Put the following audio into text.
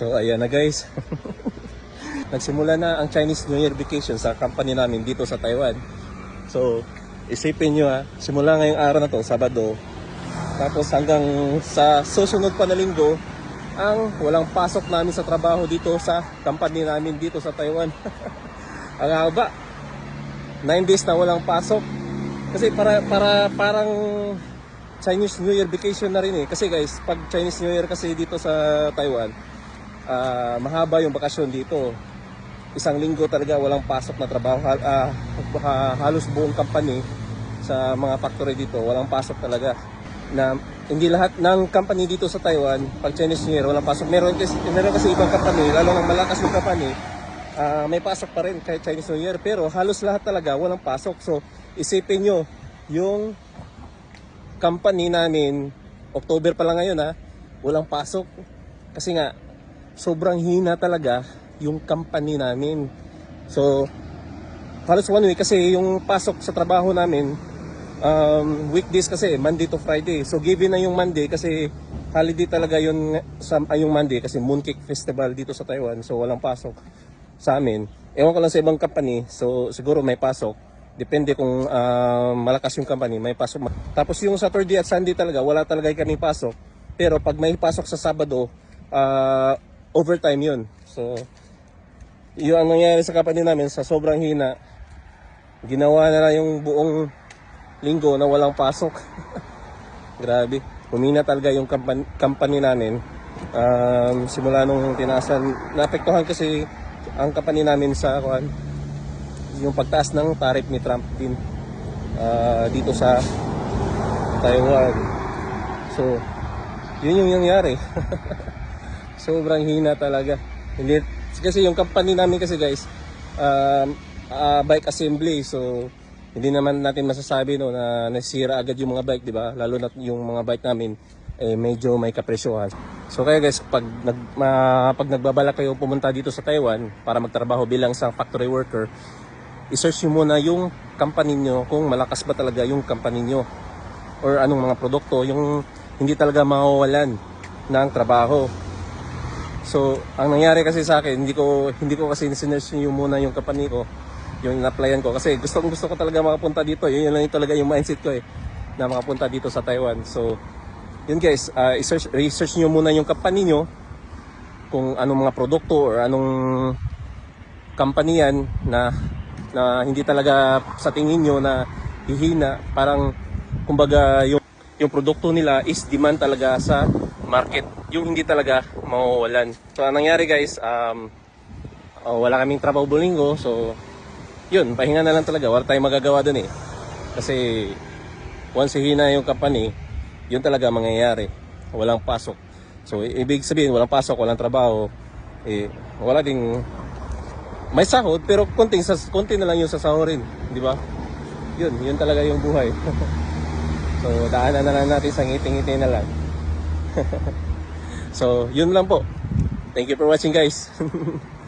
So ayan na guys. Nagsimula na ang Chinese New Year vacation sa company namin dito sa Taiwan. So isipin nyo ha, simula ngayong araw na to, Sabado. Tapos hanggang sa susunod pa na linggo, ang walang pasok namin sa trabaho dito sa company namin dito sa Taiwan. ang haba. 9 days na walang pasok. Kasi para para parang Chinese New Year vacation na rin eh. Kasi guys, pag Chinese New Year kasi dito sa Taiwan, ah, mahaba yung bakasyon dito. Isang linggo talaga walang pasok na trabaho. Ah, ha- halos buong company sa mga factory dito, walang pasok talaga. Na hindi lahat ng company dito sa Taiwan, pag Chinese New Year, walang pasok. Meron kasi, meron kasi ibang company, lalo ng malakas yung company, ah, may pasok pa rin kahit Chinese New Year. Pero halos lahat talaga walang pasok. So, isipin nyo, yung company namin, October pa lang ngayon ha, walang pasok. Kasi nga, sobrang hina talaga yung company namin. So, halos one week kasi yung pasok sa trabaho namin, um, weekdays kasi, Monday to Friday. So, given na yung Monday kasi holiday talaga yun sa, ay, yung Monday kasi Mooncake Festival dito sa Taiwan. So, walang pasok sa amin. Ewan ko lang sa ibang company, so siguro may pasok. Depende kung ah, malakas yung company, may pasok. Tapos yung Saturday at Sunday talaga, wala talaga kami pasok. Pero pag may pasok sa Sabado, ah, overtime yun. So, yun ang nangyari sa company namin sa sobrang hina. Ginawa na lang yung buong linggo na walang pasok. Grabe. Humina talaga yung company, company namin. Um, simula nung tinasan, naapektuhan kasi ang company namin sa kuan, yung pagtaas ng tarif ni Trump din ah, dito sa Taiwan. So, yun yung nangyari. Sobrang hina talaga. Hindi, kasi yung company namin kasi guys, um, ah, bike assembly. So, hindi naman natin masasabi no na nasira agad yung mga bike, di ba? Lalo na yung mga bike namin eh medyo may kapresyohan. So kaya guys, pag nag ma, pag nagbabalak kayo pumunta dito sa Taiwan para magtrabaho bilang isang factory worker, i-search nyo muna yung company nyo kung malakas ba talaga yung company nyo or anong mga produkto yung hindi talaga mawawalan ng trabaho. So, ang nangyari kasi sa akin, hindi ko hindi ko kasi sinearch yung muna yung company ko, yung in-applyan ko kasi gusto gusto ko talaga makapunta dito. Yun, yun lang yung talaga yung mindset ko eh na makapunta dito sa Taiwan. So, yun guys, uh, i-search, research nyo muna yung company nyo kung anong mga produkto or anong company yan na na hindi talaga sa tingin nyo na hihina parang kumbaga yung yung produkto nila is demand talaga sa market yung hindi talaga mawawalan so ang nangyari guys um, oh, wala kaming trabaho buong linggo so yun pahinga na lang talaga wala tayong magagawa dun eh kasi once hihina yung company yun talaga mangyayari walang pasok so ibig sabihin walang pasok walang trabaho eh wala ding may sahod pero konting sa konti na lang yung sasahurin, di ba? Yun, yun talaga yung buhay. so daanan na lang natin sa ngiting-ngiti na lang. so, yun lang po. Thank you for watching guys.